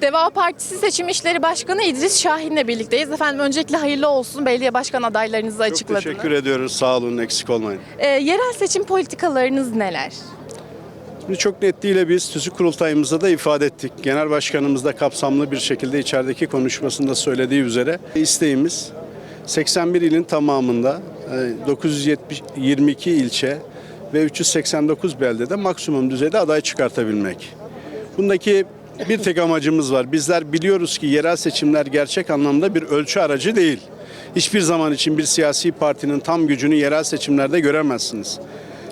Deva Partisi Seçim İşleri Başkanı İdris Şahin'le birlikteyiz. Efendim öncelikle hayırlı olsun. Belediye başkan adaylarınızı Çok açıkladınız. teşekkür ediyoruz. Sağ olun, eksik olmayın. Ee, yerel seçim politikalarınız neler? Şimdi çok netliğiyle biz tüzük kurultayımızda da ifade ettik. Genel başkanımız da kapsamlı bir şekilde içerideki konuşmasında söylediği üzere isteğimiz 81 ilin tamamında e, 922 ilçe ve 389 beldede maksimum düzeyde aday çıkartabilmek. Bundaki bir tek amacımız var. Bizler biliyoruz ki yerel seçimler gerçek anlamda bir ölçü aracı değil. Hiçbir zaman için bir siyasi partinin tam gücünü yerel seçimlerde göremezsiniz.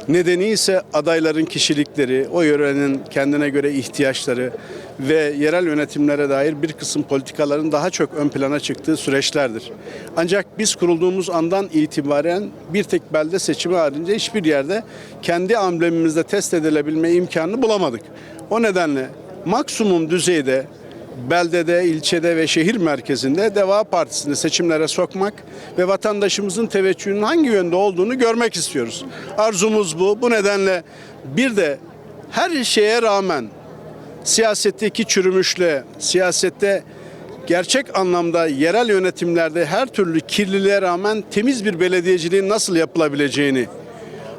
Nedeni ise adayların kişilikleri, o yörenin kendine göre ihtiyaçları ve yerel yönetimlere dair bir kısım politikaların daha çok ön plana çıktığı süreçlerdir. Ancak biz kurulduğumuz andan itibaren bir tek belde seçimi haricinde hiçbir yerde kendi amblemimizde test edilebilme imkanını bulamadık. O nedenle maksimum düzeyde beldede, ilçede ve şehir merkezinde Deva Partisi'ni seçimlere sokmak ve vatandaşımızın teveccühünün hangi yönde olduğunu görmek istiyoruz. Arzumuz bu. Bu nedenle bir de her şeye rağmen siyasetteki çürümüşle, siyasette gerçek anlamda yerel yönetimlerde her türlü kirliliğe rağmen temiz bir belediyeciliğin nasıl yapılabileceğini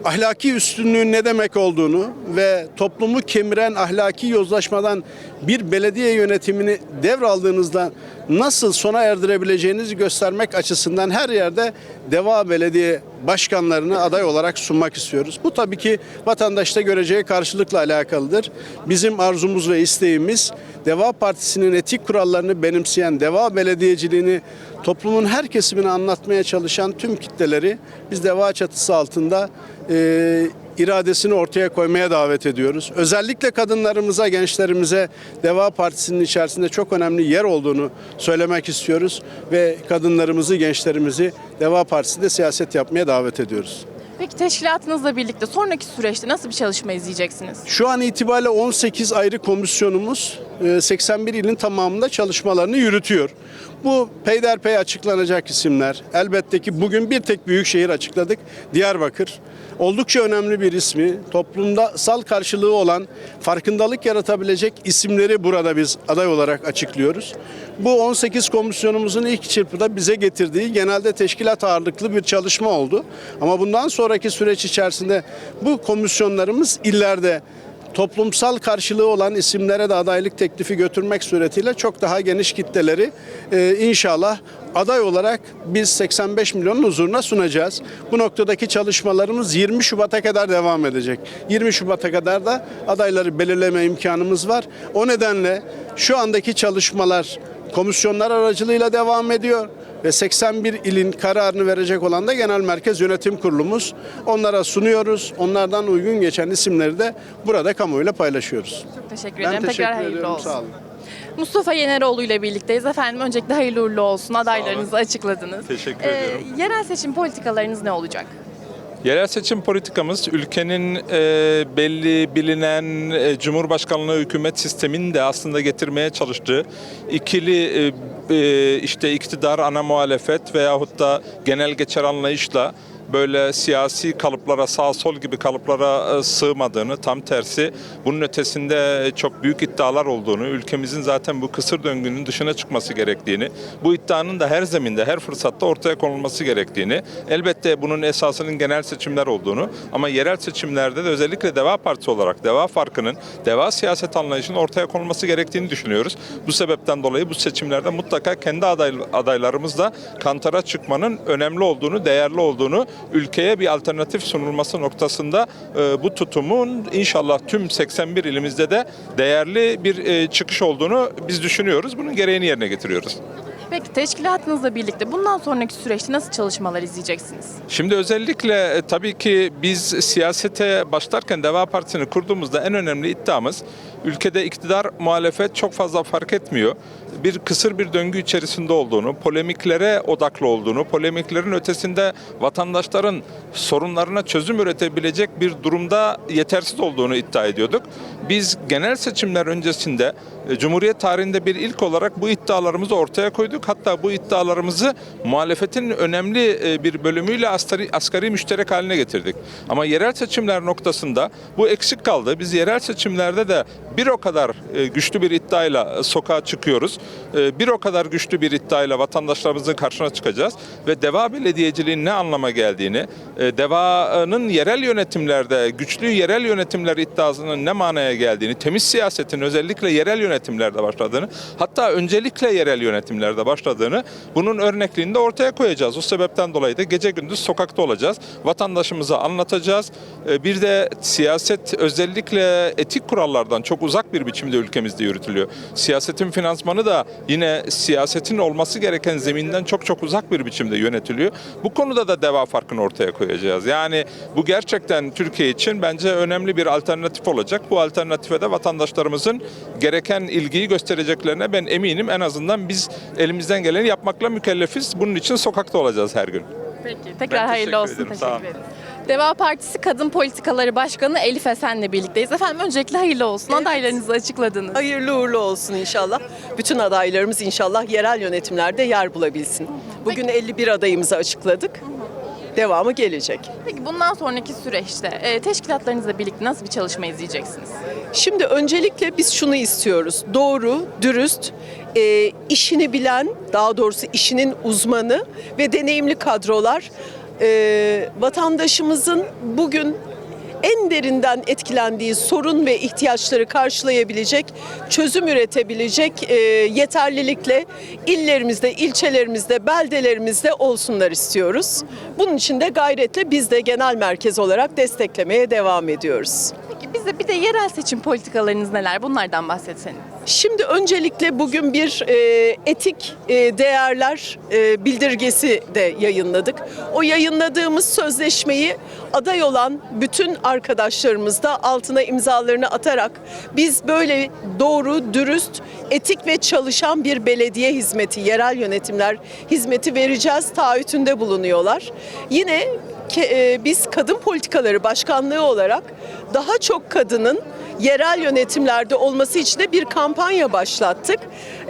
ahlaki üstünlüğün ne demek olduğunu ve toplumu kemiren ahlaki yozlaşmadan bir belediye yönetimini devraldığınızda nasıl sona erdirebileceğinizi göstermek açısından her yerde Deva Belediye başkanlarını aday olarak sunmak istiyoruz. Bu tabii ki vatandaşta göreceği karşılıkla alakalıdır. Bizim arzumuz ve isteğimiz Deva Partisi'nin etik kurallarını benimseyen Deva Belediyeciliğini toplumun her kesimine anlatmaya çalışan tüm kitleleri biz Deva çatısı altında e, iradesini ortaya koymaya davet ediyoruz. Özellikle kadınlarımıza, gençlerimize Deva Partisi'nin içerisinde çok önemli yer olduğunu söylemek istiyoruz ve kadınlarımızı, gençlerimizi Deva Partisi'nde siyaset yapmaya davet ediyoruz. Peki teşkilatınızla birlikte sonraki süreçte nasıl bir çalışma izleyeceksiniz? Şu an itibariyle 18 ayrı komisyonumuz 81 ilin tamamında çalışmalarını yürütüyor. Bu peyderpey açıklanacak isimler. Elbette ki bugün bir tek büyük şehir açıkladık. Diyarbakır. Oldukça önemli bir ismi. Toplumsal karşılığı olan farkındalık yaratabilecek isimleri burada biz aday olarak açıklıyoruz. Bu 18 komisyonumuzun ilk çırpıda bize getirdiği genelde teşkilat ağırlıklı bir çalışma oldu. Ama bundan sonraki süreç içerisinde bu komisyonlarımız illerde toplumsal karşılığı olan isimlere de adaylık teklifi götürmek suretiyle çok daha geniş kitleleri e, inşallah aday olarak biz 85 milyonun huzuruna sunacağız. Bu noktadaki çalışmalarımız 20 Şubat'a kadar devam edecek. 20 Şubat'a kadar da adayları belirleme imkanımız var. O nedenle şu andaki çalışmalar komisyonlar aracılığıyla devam ediyor ve 81 ilin kararını verecek olan da Genel Merkez Yönetim Kurulumuz. Onlara sunuyoruz. Onlardan uygun geçen isimleri de burada kamuoyuyla paylaşıyoruz. Çok teşekkür Ben ederim. teşekkür Tekrar hayırlı ediyorum. olsun. Sağ olun. Mustafa Yeneroğlu ile birlikteyiz. Efendim öncelikle hayırlı uğurlu olsun. Adaylarınızı açıkladınız. Teşekkür Ee, ediyorum. Yerel seçim politikalarınız ne olacak? Yerel seçim politikamız ülkenin e, belli bilinen e, Cumhurbaşkanlığı hükümet sistemini de aslında getirmeye çalıştığı ikili e, e, işte iktidar ana muhalefet veyahut da genel geçer anlayışla böyle siyasi kalıplara sağ sol gibi kalıplara e, sığmadığını tam tersi bunun ötesinde çok büyük iddialar olduğunu ülkemizin zaten bu kısır döngünün dışına çıkması gerektiğini bu iddianın da her zeminde her fırsatta ortaya konulması gerektiğini elbette bunun esasının genel seçimler olduğunu ama yerel seçimlerde de özellikle Deva Partisi olarak Deva Farkı'nın Deva siyaset anlayışının ortaya konulması gerektiğini düşünüyoruz. Bu sebepten dolayı bu seçimlerde mutlaka kendi aday, adaylarımızla kantara çıkmanın önemli olduğunu, değerli olduğunu ülkeye bir alternatif sunulması noktasında e, bu tutumun inşallah tüm 81 ilimizde de değerli bir e, çıkış olduğunu biz düşünüyoruz. Bunun gereğini yerine getiriyoruz. Peki teşkilatınızla birlikte bundan sonraki süreçte nasıl çalışmalar izleyeceksiniz? Şimdi özellikle e, tabii ki biz siyasete başlarken Deva Partisi'ni kurduğumuzda en önemli iddiamız ülkede iktidar muhalefet çok fazla fark etmiyor. Bir kısır bir döngü içerisinde olduğunu, polemiklere odaklı olduğunu, polemiklerin ötesinde vatandaşların sorunlarına çözüm üretebilecek bir durumda yetersiz olduğunu iddia ediyorduk. Biz genel seçimler öncesinde e, Cumhuriyet tarihinde bir ilk olarak bu iddialarımızı ortaya koyduk. Hatta bu iddialarımızı muhalefetin önemli e, bir bölümüyle asgari, asgari müşterek haline getirdik. Ama yerel seçimler noktasında bu eksik kaldı. Biz yerel seçimlerde de bir o kadar e, güçlü bir iddiayla sokağa çıkıyoruz. E, Bir o kadar güçlü bir iddiayla vatandaşlarımızın karşına çıkacağız ve deva belediyeciliğin ne anlama geldiğini, e, devanın yerel yönetimlerde, güçlü yerel yönetimler iddiasının ne manaya geldiğini, temiz siyasetin özellikle yerel yönetimlerde başladığını, hatta öncelikle yerel yönetimlerde başladığını bunun örnekliğini de ortaya koyacağız. O sebepten dolayı da gece gündüz sokakta olacağız. Vatandaşımıza anlatacağız. E, Bir de siyaset özellikle etik kurallardan çok uzak bir biçimde ülkemizde yürütülüyor. Siyasetin finansmanı da yine siyasetin olması gereken zeminden çok çok uzak bir biçimde yönetiliyor. Bu konuda da deva farkını ortaya koyacağız. Yani bu gerçekten Türkiye için bence önemli bir alternatif olacak. Bu alternatife de vatandaşlarımızın gereken ilgiyi göstereceklerine ben eminim. En azından biz elimizden geleni yapmakla mükellefiz. Bunun için sokakta olacağız her gün. Peki. Tekrar hayırlı olsun. ederim, Teşekkür ederim. Deva Partisi Kadın Politikaları Başkanı Elif Esen'le birlikteyiz. Efendim öncelikle hayırlı olsun. Evet. Adaylarınızı açıkladınız. Hayırlı uğurlu olsun inşallah. Bütün adaylarımız inşallah yerel yönetimlerde yer bulabilsin. Bugün 51 adayımızı açıkladık. Devamı gelecek. Peki bundan sonraki süreçte e, teşkilatlarınızla birlikte nasıl bir çalışma izleyeceksiniz? Şimdi öncelikle biz şunu istiyoruz. Doğru, dürüst, e, işini bilen, daha doğrusu işinin uzmanı ve deneyimli kadrolar e, vatandaşımızın bugün en derinden etkilendiği sorun ve ihtiyaçları karşılayabilecek, çözüm üretebilecek e, yeterlilikle illerimizde, ilçelerimizde, beldelerimizde olsunlar istiyoruz. Bunun için de gayretle biz de genel merkez olarak desteklemeye devam ediyoruz. Peki bize bir de yerel seçim politikalarınız neler? Bunlardan bahsetseniz. Şimdi öncelikle bugün bir e, etik e, değerler e, bildirgesi de yayınladık. O yayınladığımız sözleşmeyi aday olan bütün arkadaşlarımız da altına imzalarını atarak biz böyle doğru, dürüst, etik ve çalışan bir belediye hizmeti, yerel yönetimler hizmeti vereceğiz taahhütünde bulunuyorlar. Yine e, biz kadın politikaları başkanlığı olarak daha çok kadının yerel yönetimlerde olması için de bir kampanya başlattık.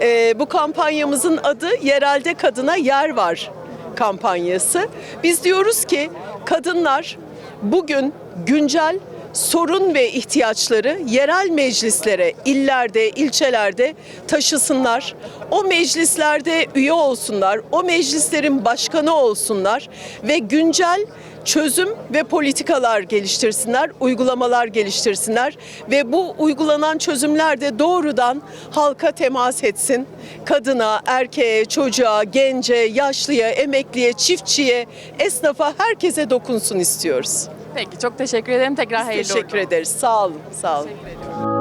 Ee, bu kampanyamızın adı Yerelde Kadına Yer Var kampanyası. Biz diyoruz ki kadınlar bugün güncel sorun ve ihtiyaçları yerel meclislere, illerde, ilçelerde taşısınlar. O meclislerde üye olsunlar, o meclislerin başkanı olsunlar ve güncel çözüm ve politikalar geliştirsinler, uygulamalar geliştirsinler ve bu uygulanan çözümler de doğrudan halka temas etsin. Kadına, erkeğe, çocuğa, gence, yaşlıya, emekliye, çiftçiye, esnafa herkese dokunsun istiyoruz. Peki çok teşekkür ederim. Tekrar hayırlı Teşekkür olsun. ederiz. Sağ olun. Sağ olun.